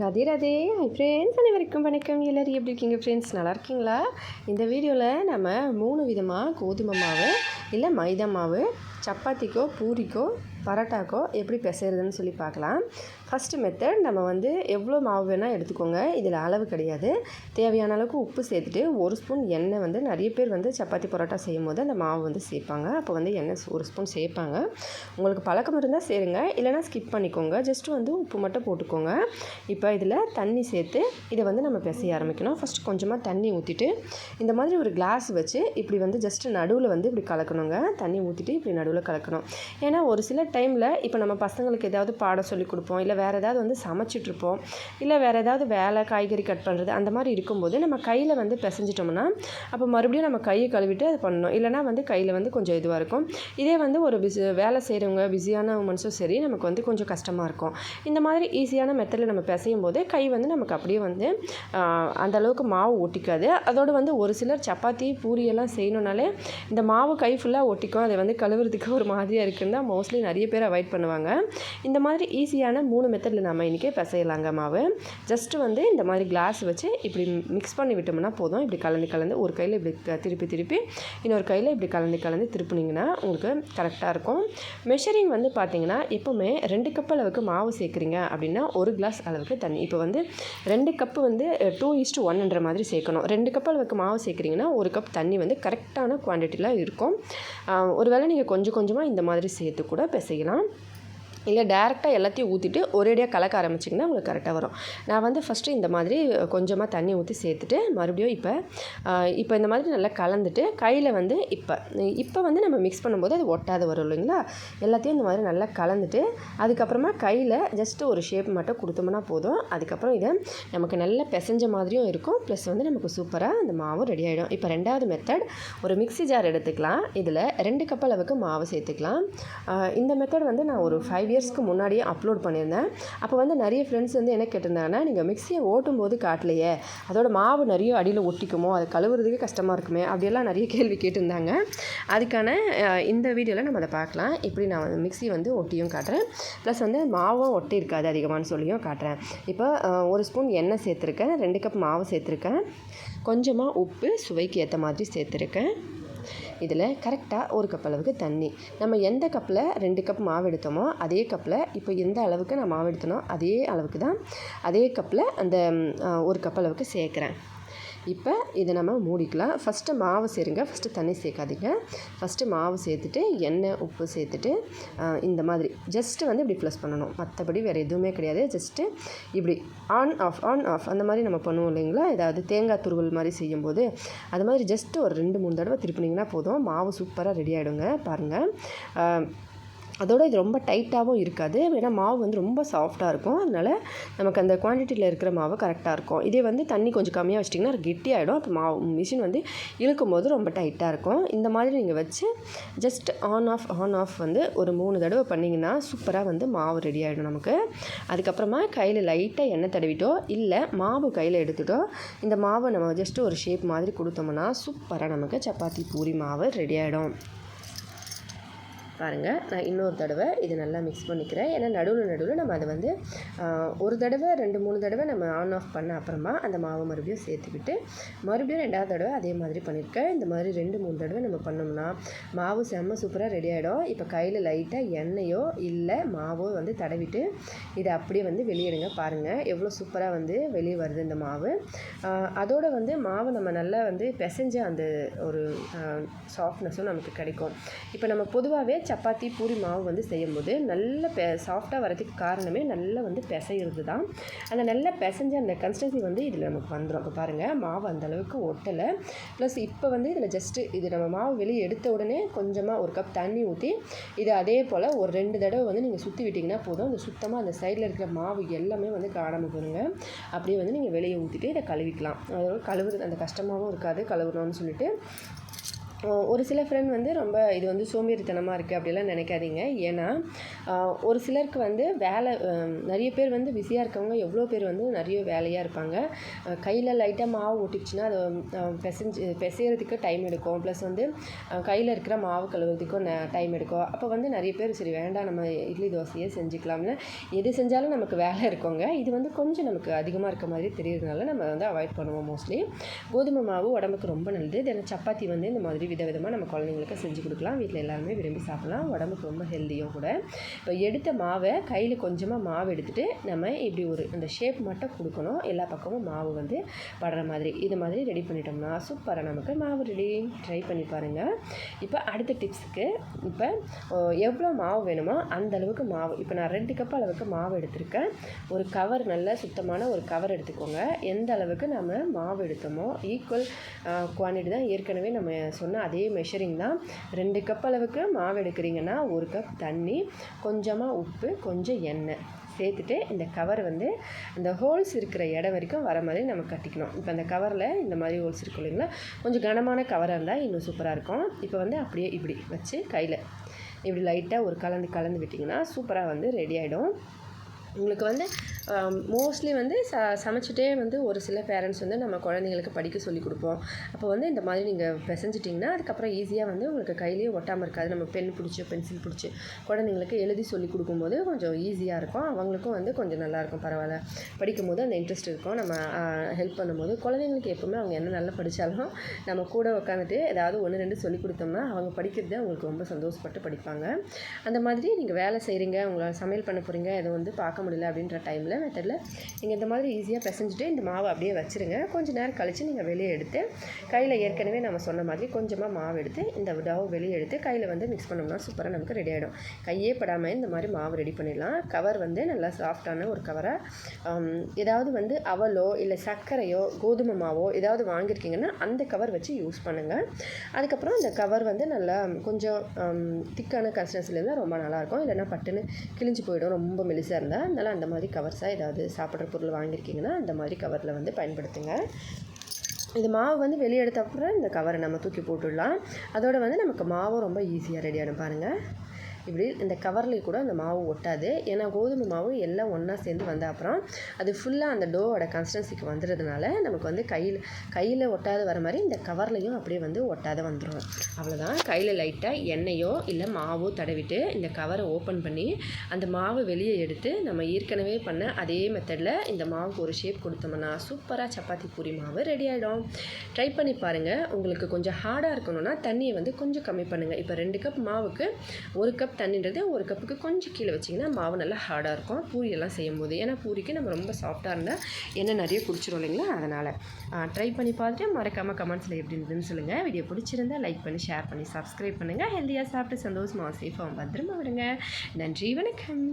Radhe Radhe. Hi friends அனைவருக்கும் வணக்கம். எல்லோரும் எப்படி இருக்கீங்க ஃப்ரெண்ட்ஸ் நல்லா இருக்கீங்களா? இந்த வீடியோவில் நம்ம மூணு விதமாக கோதுமை மாவு இல்லை மைதா மாவு சப்பாத்திக்கோ பூரிக்கோ பரோட்டாக்கோ எப்படி பிசைறதுன்னு சொல்லி பார்க்கலாம். ஃபஸ்ட்டு மெத்தட் நம்ம வந்து எவ்வளோ மாவு வேணால் எடுத்துக்கோங்க. இதில் அளவு கிடையாது. தேவையான அளவுக்கு உப்பு சேர்த்துட்டு ஒரு ஸ்பூன் எண்ணெய் வந்து நிறைய பேர் வந்து சப்பாத்தி பரோட்டா செய்யும் போது அந்த மாவு வந்து சேர்ப்பாங்க. அப்போ வந்து எண்ணெய் ஒரு ஸ்பூன் சேர்ப்பாங்க. உங்களுக்கு பழக்கம் இருந்தால் சேருங்க. இல்லைனா ஸ்கிப் பண்ணிக்கோங்க. ஜஸ்ட்டு வந்து உப்பு மட்டும் போட்டுக்கோங்க. இப்போ இதில் தண்ணி சேர்த்து இதை வந்து நம்ம பிசைய ஆரம்பிக்கணும். ஃபஸ்ட்டு கொஞ்சமாக தண்ணி ஊற்றிட்டு இந்த மாதிரி ஒரு கிளாஸ் வச்சு இப்படி வந்து ஜஸ்ட்டு நடுவில் வந்து இப்படி கலக்கணுங்க. தண்ணி ஊற்றிட்டு இப்படி நடுவில் கலக்கணும். ஏன்னா ஒரு சில டைமில் இப்போ நம்ம பசங்களுக்கு ஏதாவது பாடம் சொல்லி கொடுப்போம். இல்லை வேறு ஏதாவது வந்து சமைச்சிட்ருப்போம் இல்லை வேறு ஏதாவது வேலை காய்கறி கட் பண்ணுறது அந்த மாதிரி இருக்கும்போது நம்ம கையில் வந்து பிசைஞ்சிட்டோம்னா அப்போ மறுபடியும் நம்ம கையை கழுவிட்டு அது பண்ணணும். இல்லைனா வந்து கையில் வந்து கொஞ்சம் இதுவாக இருக்கும். இதே வந்து ஒரு பிஸி வேலை செய்கிறவங்க பிஸியான உமன்ஸும் சரி நமக்கு வந்து கொஞ்சம் கஷ்டமாக இருக்கும். இந்த மாதிரி ஈஸியான மெத்தடில் நம்ம பிசையும் போது கை வந்து நமக்கு அப்படியே வந்து அந்த அளவுக்கு மாவு ஒட்டிக்காது. அதோடு வந்து ஒரு சிலர் சப்பாத்தி பூரியெல்லாம் செய்யணுனாலே இந்த மாவு கை ஃபுல்லாக ஒட்டிக்கும். அதை வந்து கழுவுறதுக்கு ஒரு மாதிரியாக இருக்குன்னு தான் மோஸ்ட்லி நிறைய பேர் அவாய்ட் பண்ணுவாங்க. இந்த மாதிரி ஈஸியான மூணு மெத்தடில் நம்ம இன்றைக்கி பிசையலாங்க மாவு. ஜஸ்ட்டு வந்து இந்த மாதிரி கிளாஸ் வச்சு இப்படி மிக்ஸ் பண்ணி விட்டோம்னா போதும். இப்படி கலந்து கலந்து ஒரு கையில் இப்படி திருப்பி திருப்பி இன்னொரு கையில் இப்படி கலந்து கலந்து திருப்பினீங்கன்னா உங்களுக்கு கரெக்டாக இருக்கும். மெஷரிங் வந்து பார்த்தீங்கன்னா எப்போவுமே ரெண்டு கப் அளவுக்கு மாவு சேர்க்குறீங்க அப்படின்னா ஒரு கிளாஸ் அளவுக்கு தண்ணி. இப்போ வந்து ரெண்டு கப்பு வந்து டூ இஸ்ட்டு ஒன்ன்ற மாதிரி சேர்க்கணும். ரெண்டு கப் அளவுக்கு மாவு சேர்க்குறீங்கன்னா ஒரு கப் தண்ணி வந்து கரெக்டான குவான்டிட்டியில் இருக்கும். ஒருவேளை நீங்கள் கொஞ்சம் கொஞ்சமாக இந்த மாதிரி சேர்த்து கூட பிசையலாம். இல்லை டேரெக்டாக எல்லாத்தையும் ஊற்றிட்டு ஒரேடியாக கலக்க ஆரம்பிச்சிங்கன்னா உங்களுக்கு கரெக்டாக வரும். நான் வந்து ஃபஸ்ட்டு இந்த மாதிரி கொஞ்சமாக தண்ணி ஊற்றி சேர்த்துட்டு மறுபடியும் இப்போ இப்போ இந்த மாதிரி நல்லா கலந்துட்டு கையில் வந்து இப்போ இப்போ வந்து நம்ம மிக்ஸ் பண்ணும்போது அது ஒட்டாத வரும் இல்லைங்களா? எல்லாத்தையும் இந்த மாதிரி நல்லா கலந்துட்டு அதுக்கப்புறமா கையில் ஜஸ்ட்டு ஒரு ஷேப் மட்டும் கொடுத்தோம்னா போதும். அதுக்கப்புறம் இதை நமக்கு நல்லா பிசைஞ்ச மாதிரியும் இருக்கும். ப்ளஸ் வந்து நமக்கு சூப்பராக அந்த மாவும் ரெடி ஆகிடும் இப்போ ரெண்டாவது மெத்தட் ஒரு மிக்ஸி ஜார் எடுத்துக்கலாம். இதில் ரெண்டு கப் அளவுக்கு மாவு சேர்த்துக்கலாம். இந்த மெத்தட் வந்து நான் ஒரு ஃபைவ் ஃபைவ் இயர்ஸ்க்கு முன்னாடியே அப்லோட் பண்ணியிருந்தேன். அப்போ வந்து நிறைய ஃப்ரெண்ட்ஸ் வந்து என்ன கேட்டிருந்தாங்கன்னா நீங்கள் மிக்சியை ஓட்டும் போது காட்டலையே அதோட மாவு நிறைய அடியில் ஒட்டிக்குமோ அதை கழுவுறதுக்கு கஷ்டமாக இருக்குமே? அப்படியெல்லாம் நிறைய கேள்வி கேட்டிருந்தாங்க. அதுக்கான இந்த வீடியோவில் நம்ம அதை பார்க்கலாம். இப்படி நான் வந்து மிக்சி வந்து ஒட்டியும் காட்டுறேன். ப்ளஸ் வந்து மாவும் ஒட்டி இருக்காது அதிகமானு சொல்லியும் காட்டுறேன். இப்போ ஒரு ஸ்பூன் எண்ணெய் சேர்த்துருக்கேன். ரெண்டு கப் மாவு சேர்த்துருக்கேன். கொஞ்சமாக உப்பு சுவைக்கு ஏற்ற மாதிரி சேர்த்துருக்கேன். இதில் கரெக்டாக ஒரு கப் அளவுக்கு தண்ணி. நம்ம எந்த கப்பில் ரெண்டு கப் மாவு எடுத்தோமோ அதே கப்பில் இப்போ எந்த அளவுக்கு நான் மாவு எடுத்தனோ அதே அளவுக்கு தான் அதே கப்பில் அந்த ஒரு கப் அளவுக்கு சேர்க்குறேன். இப்போ இதை நம்ம மூடிக்கலாம். ஃபஸ்ட்டு மாவு சேருங்க. ஃபஸ்ட்டு தண்ணி சேர்க்காதீங்க ஃபஸ்ட்டு மாவு சேர்த்துட்டு எண்ணெய் உப்பு சேர்த்துட்டு இந்த மாதிரி. ஜஸ்ட்டு வந்து இப்படி ப்ளஸ் பண்ணணும். மற்றபடி வேறு எதுவுமே கிடையாது. ஜஸ்ட்டு இப்படி ஆன் ஆஃப் ஆன் ஆஃப் அந்த மாதிரி நம்ம பண்ணுவோம் இல்லைங்களா? ஏதாவது தேங்காய் துருவல் மாதிரி செய்யும்போது அது மாதிரி ஜஸ்ட்டு ஒரு ரெண்டு மூணு தடவை திருப்பினீங்கன்னா போதும். மாவு சூப்பராக ரெடி ஆகிடுங்க பாருங்கள் அதோடு இது ரொம்ப டைட்டாகவும் இருக்காது. ஏன்னா மாவு வந்து ரொம்ப சாஃப்டாக இருக்கும். அதனால் நமக்கு அந்த குவான்டிட்டியில் இருக்கிற மாவு கரெக்டாக இருக்கும். இதே வந்து தண்ணி கொஞ்சம் கம்மியாக வச்சிட்டிங்கன்னா கெட்டி ஆகிடும் அப்போ மாவு மிஷின் வந்து இழுக்கும் போது ரொம்ப டைட்டாக இருக்கும். இந்த மாதிரி நீங்கள் வச்சு just on off on off வந்து ஒரு மூணு தடவை பண்ணிங்கன்னா சூப்பராக வந்து மாவு ரெடி ஆகிடும் நமக்கு. அதுக்கப்புறமா கையில் லைட்டாக எண்ணெய் தடவிட்டோ இல்லை மாவு கையில் எடுத்துட்டோ இந்த மாவை நம்ம ஜஸ்ட்டு ஒரு ஷேப் மாதிரி கொடுத்தோம்னா சூப்பராக நமக்கு சப்பாத்தி பூரி மாவு ரெடி ஆகிடும் பாருங்கள் நான் இன்னொரு தடவை இது நல்லா மிக்ஸ் பண்ணிக்கிறேன். ஏன்னா நடுவில் நடுவில் நம்ம அதை வந்து ஒரு தடவை ரெண்டு மூணு தடவை நம்ம ஆன் ஆஃப் பண்ண அப்புறமா அந்த மாவை மறுபடியும் சேர்த்துக்கிட்டு மறுபடியும் ரெண்டாவது தடவை அதே மாதிரி பண்ணியிருக்கேன். இந்த மாதிரி ரெண்டு மூணு தடவை நம்ம பண்ணோம்னா மாவு செம்ம சூப்பராக ரெடி ஆகிடும் இப்போ கையில் லைட்டாக எண்ணெயோ இல்லை மாவோ வந்து தடவிட்டு இதை அப்படியே வந்து வெளியிடுங்க. பாருங்கள் எவ்வளோ சூப்பராக வந்து வெளியே வருது இந்த மாவு. அதோடு வந்து மாவு நம்ம நல்லா வந்து பிசைஞ்ச அந்த ஒரு சாஃப்ட்னஸும் நமக்கு கிடைக்கும். இப்போ நம்ம பொதுவாகவே சப்பாத்தி பூரி மாவு வந்து செய்யும்போது நல்ல பெ சாஃப்டாக வரதுக்கு காரணமே நல்லா வந்து பிசைகிறது தான் அந்த நல்லா பிசைஞ்ச அந்த கன்சிஸ்டன்சி வந்து இதில் நமக்கு வந்துடும் இப்போ பாருங்கள் மாவு அந்தளவுக்கு ஒட்டலை. ப்ளஸ் இப்போ வந்து இதில் ஜஸ்ட்டு இது நம்ம மாவு வெளியே எடுத்த உடனே கொஞ்சமாக ஒரு கப் தண்ணி ஊற்றி இது அதே போல் ஒரு ரெண்டு தடவை வந்து நீங்கள் சுற்றி விட்டிங்கன்னா போதும். அந்த சுத்தமாக அந்த சைடில் இருக்கிற மாவு எல்லாமே வந்து காணாமல் போதுங்க அப்படியே வந்து நீங்கள் வெளியே ஊற்றிட்டு இதை கழுவிக்கலாம். அதோட கழுவுறது அந்த கஷ்டமாகவும் இருக்காது. கழுவுறோம்னு சொல்லிட்டு ஒரு சில ஃப்ரெண்ட் வந்து ரொம்ப இது வந்து சோம்பேறித்தனமாக இருக்குது அப்படிலாம் நினைக்காதீங்க. ஏன்னா ஒரு சிலருக்கு வந்து வேலை நிறைய பேர் வந்து பிஸியாக இருக்கவங்க எவ்வளோ பேர் வந்து நிறைய வேலையாக இருப்பாங்க. கையில் லைட்டாக மாவு ஒட்டிச்சுன்னா அதை பெசஞ்சு பிசைஞ்சு டைம் எடுக்கும். ப்ளஸ் வந்து கையில் இருக்கிற மாவு கழுவுறதுக்கும் டைம் எடுக்கும். அப்போ வந்து நிறைய பேர் சரி வேண்டாம் நம்ம இட்லி தோசையே செஞ்சுக்கலாம்னு எது செஞ்சாலும் நமக்கு வேலை இருக்குங்க. இது வந்து கொஞ்சம் நமக்கு அதிகமாக இருக்க மாதிரி தெரியறதுனால நம்ம வந்து அவாய்ட் பண்ணுவோம் மோஸ்ட்லி கோதுமை மாவு உடம்புக்கு ரொம்ப நல்லது. தென் சப்பாத்தி வந்து இந்த மாதிரி விதவிதமாக நம்ம குழந்தைங்களுக்கு செஞ்சு கொடுக்கலாம். வீட்டில் எல்லாருமே விரும்பி சாப்பிட்லாம். உடம்புக்கு ரொம்ப ஹெல்த்தியும் கூட. இப்போ எடுத்த மாவை கையில் கொஞ்சமாக மாவு எடுத்துகிட்டு நம்ம இப்படி ஒரு அந்த ஷேப் மட்டும் கொடுக்கணும். எல்லா பக்கமும் மாவு வந்து படுற மாதிரி. இது மாதிரி ரெடி பண்ணிட்டோம்னா சூப்பராக நமக்கு மாவு ரெடி ட்ரை பண்ணி பாருங்கள் இப்போ அடுத்த டிப்ஸுக்கு இப்போ எவ்வளோ மாவு வேணுமோ அந்த அளவுக்கு மாவு. இப்போ நான் ரெண்டு கப் அளவுக்கு மாவு எடுத்திருக்கேன். ஒரு கவர் நல்ல சுத்தமான ஒரு கவர் எடுத்துக்கோங்க. எந்த அளவுக்கு நம்ம மாவு எடுத்தோமோ ஈக்குவல் குவான்டிட்டி தான் ஏற்கனவே நம்ம சொன்ன அதே மெஷரிங் தான். ரெண்டு கப் அளவுக்கு மாவு எடுக்கிறீங்கன்னா ஒரு கப் தண்ணி கொஞ்சமாக உப்பு கொஞ்சம் எண்ணெய். சேர்த்துட்டு இந்த கவர் வந்து அந்த ஹோல்ஸ் இருக்கிற இடம் வரைக்கும் வர மாதிரி நம்ம கட்டிக்கணும். இப்போ அந்த கவரில் இந்த மாதிரி ஹோல்ஸ் இருக்கும் இல்லைங்களா? கொஞ்சம் கனமான கவராக இருந்தால் இன்னும் சூப்பராக இருக்கும். இப்போ வந்து அப்படியே இப்படி வச்சு கையில் இப்படி லைட்டாக ஒரு கலந்து கலந்து விட்டிங்கன்னா சூப்பராக வந்து ரெடி ஆகிடும் உங்களுக்கு வந்து மோஸ்ட்லி வந்து ச சமைச்சிட்டே வந்து ஒரு சில பேரண்ட்ஸ் வந்து நம்ம குழந்தைங்களுக்கு படிக்க சொல்லி கொடுப்போம். அப்போ வந்து இந்த மாதிரி நீங்கள் பிசைஞ்சிட்டிங்கன்னா அதுக்கப்புறம் ஈஸியாக வந்து உங்களுக்கு கையிலேயே ஒட்டாமல் இருக்காது. நம்ம பென் பிடிச்சி பென்சில் பிடிச்சி குழந்தைங்களுக்கு எழுதி சொல்லி கொடுக்கும்போது கொஞ்சம் ஈஸியாக இருக்கும். அவங்களுக்கும் வந்து கொஞ்சம் நல்லாயிருக்கும் பரவாயில்ல. படிக்கும் போது அந்த இன்ட்ரெஸ்ட் இருக்கும். நம்ம ஹெல்ப் பண்ணும்போது குழந்தைங்களுக்கு எப்போவுமே அவங்க என்ன நல்லா படித்தாலும் நம்ம கூட உட்காந்துட்டு ஏதாவது ஒன்று ரெண்டு சொல்லி கொடுத்தோம்னா அவங்க படிக்கிறது அவங்களுக்கு ரொம்ப சந்தோஷப்பட்டு படிப்பாங்க. அந்த மாதிரி நீங்கள் வேலை செய்கிறீங்க உங்களை சமையல் பண்ண போகிறீங்க இதை வந்து பார்க்க முடியல அப்படின்ற டைமில் மெத்தடில் நீங்கள் இந்த மாதிரி ஈஸியாக பிசைஞ்சிட்டு இந்த மாவை அப்படியே வச்சுருங்க. கொஞ்சம் நேரம் கழித்து நீங்கள் வெளியே எடுத்து கையில் ஏற்கனவே நம்ம சொன்ன மாதிரி கொஞ்சமாக மாவு எடுத்து இந்த டவ் வெளியே எடுத்து கையில் வந்து மிக்ஸ் பண்ணோம்னா சூப்பராக நமக்கு ரெடி ஆகிடும் கையே படாமல் இந்த மாதிரி மாவு ரெடி பண்ணிடலாம். கவர் வந்து நல்லா சாஃப்டான ஒரு கவராக ஏதாவது வந்து அவலோ இல்லை சர்க்கரையோ கோதுமை மாவோ ஏதாவது வாங்கியிருக்கீங்கன்னா அந்த கவர் வச்சு யூஸ் பண்ணுங்கள் அதுக்கப்புறம் இந்த கவர் வந்து நல்லா கொஞ்சம் திக்கான கன்சிஸ்டன்சியில் இருந்தால் ரொம்ப நல்லாயிருக்கும் இல்லைன்னா பட்டுன்னு கிழிஞ்சு போயிடும். ரொம்ப மெலிசாக இருந்தால் அதனால் அந்த மாதிரி கவர்ஸாக ஏதாவது சாப்பிட்ற பொருள் வாங்கியிருக்கீங்கன்னா அந்த மாதிரி கவரில் வந்து பயன்படுத்துங்க. இது மாவு வந்து வெளியே எடுத்த அப்புறம் இந்த கவரை நம்ம தூக்கி போட்டுடலாம். அதோட வந்து நமக்கு மாவும் ரொம்ப ஈஸியாக ரெடியான பாருங்கள் இப்படி இந்த கவர்லேயும் கூட அந்த மாவு ஒட்டாது. ஏன்னா கோதுமை மாவு எல்லாம் ஒன்றா சேர்ந்து வந்த அப்புறம் அது ஃபுல்லாக அந்த டோவோட கன்சிஸ்டன்சிக்கு வந்துடுறதுனால நமக்கு வந்து கையில் கையில் ஒட்டாத வர மாதிரி இந்த கவர்லையும் அப்படியே வந்து ஒட்டாத வந்துடும் அவ்வளோதான் கையில் லைட்டாக எண்ணெயோ இல்லை மாவோ தடவிட்டு இந்த கவரை ஓப்பன் பண்ணி அந்த மாவை வெளியே எடுத்து நம்ம ஏற்கனவே பண்ண அதே மெத்தடில் இந்த மாவுக்கு ஒரு ஷேப் கொடுத்தோம்னா சூப்பராக சப்பாத்தி பூரி மாவு ரெடி ஆகிடும் ட்ரை பண்ணி பாருங்கள் உங்களுக்கு கொஞ்சம் ஹார்டாக இருக்கணும்னா தண்ணியை வந்து கொஞ்சம் கம்மி பண்ணுங்கள் இப்போ ரெண்டு கப் மாவுக்கு ஒரு கப் தண்ணின்றது ஒரு கப்புக்கு கொஞ்சம் கீழே வச்சிங்கன்னா மாவு நல்லா ஹார்டாக இருக்கும். பூரியெல்லாம் செய்யும் போது ஏன்னா பூரிக்கு நம்ம ரொம்ப சாஃப்டாக இருந்தால் எண்ணெய் நிறைய குடிச்சிரும் இல்லைங்களா? அதனால் ட்ரை பண்ணி பார்த்துட்டு மறக்காமல் கமெண்ட்ஸில் எப்படி இருந்ததுன்னு சொல்லுங்கள் வீடியோ பிடிச்சிருந்தா லைக் பண்ணி ஷேர் பண்ணி சப்ஸ்கிரைப் பண்ணுங்கள் ஹெல்த்தியாக சாப்பிட்டு சந்தோஷமாக சேஃபாக பத்திரமா விடுங்க. நன்றி வணக்கம்.